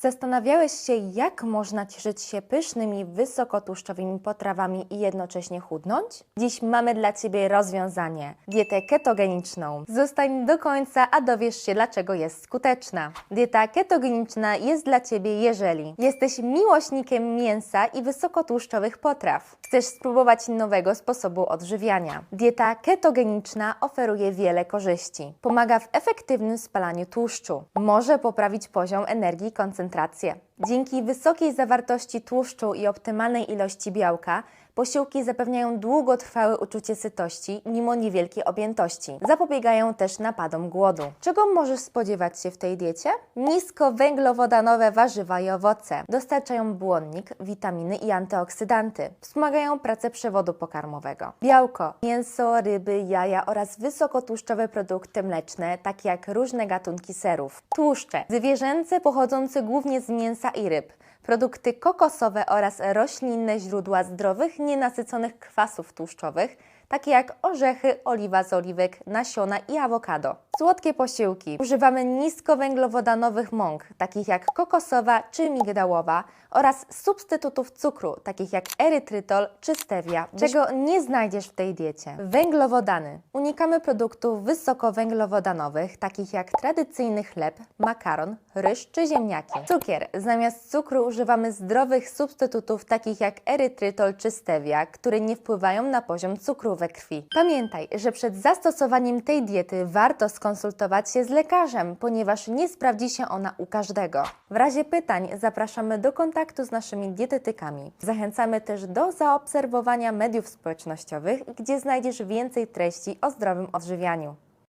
Zastanawiałeś się, jak można cieszyć się pysznymi, wysokotłuszczowymi potrawami i jednocześnie chudnąć? Dziś mamy dla Ciebie rozwiązanie dietę ketogeniczną. Zostań do końca, a dowiesz się, dlaczego jest skuteczna. Dieta ketogeniczna jest dla Ciebie, jeżeli jesteś miłośnikiem mięsa i wysokotłuszczowych potraw. Chcesz spróbować nowego sposobu odżywiania. Dieta ketogeniczna oferuje wiele korzyści. Pomaga w efektywnym spalaniu tłuszczu. Może poprawić poziom energii i koncentrację. Dzięki wysokiej zawartości tłuszczu i optymalnej ilości białka, posiłki zapewniają długotrwałe uczucie sytości mimo niewielkiej objętości. Zapobiegają też napadom głodu. Czego możesz spodziewać się w tej diecie? Niskowęglowodanowe warzywa i owoce. Dostarczają błonnik, witaminy i antyoksydanty. Wspomagają pracę przewodu pokarmowego. Białko, mięso, ryby, jaja oraz wysokotłuszczowe produkty mleczne, takie jak różne gatunki serów. Tłuszcze, zwierzęce pochodzące głównie z mięsa i ryb produkty kokosowe oraz roślinne źródła zdrowych, nienasyconych kwasów tłuszczowych, takie jak orzechy, oliwa z oliwek, nasiona i awokado. Słodkie posiłki. Używamy niskowęglowodanowych mąk, takich jak kokosowa czy migdałowa oraz substytutów cukru, takich jak erytrytol czy stevia, czego nie znajdziesz w tej diecie. Węglowodany. Unikamy produktów wysokowęglowodanowych, takich jak tradycyjny chleb, makaron, ryż czy ziemniaki. Cukier. Zamiast cukru używamy zdrowych substytutów, takich jak erytrytol czy stevia, które nie wpływają na poziom cukru we krwi. Pamiętaj, że przed zastosowaniem tej diety warto skonsultować się z lekarzem, ponieważ nie sprawdzi się ona u każdego. W razie pytań zapraszamy do kontaktu z naszymi dietetykami. Zachęcamy też do zaobserwowania mediów społecznościowych, gdzie znajdziesz więcej treści o zdrowym odżywianiu.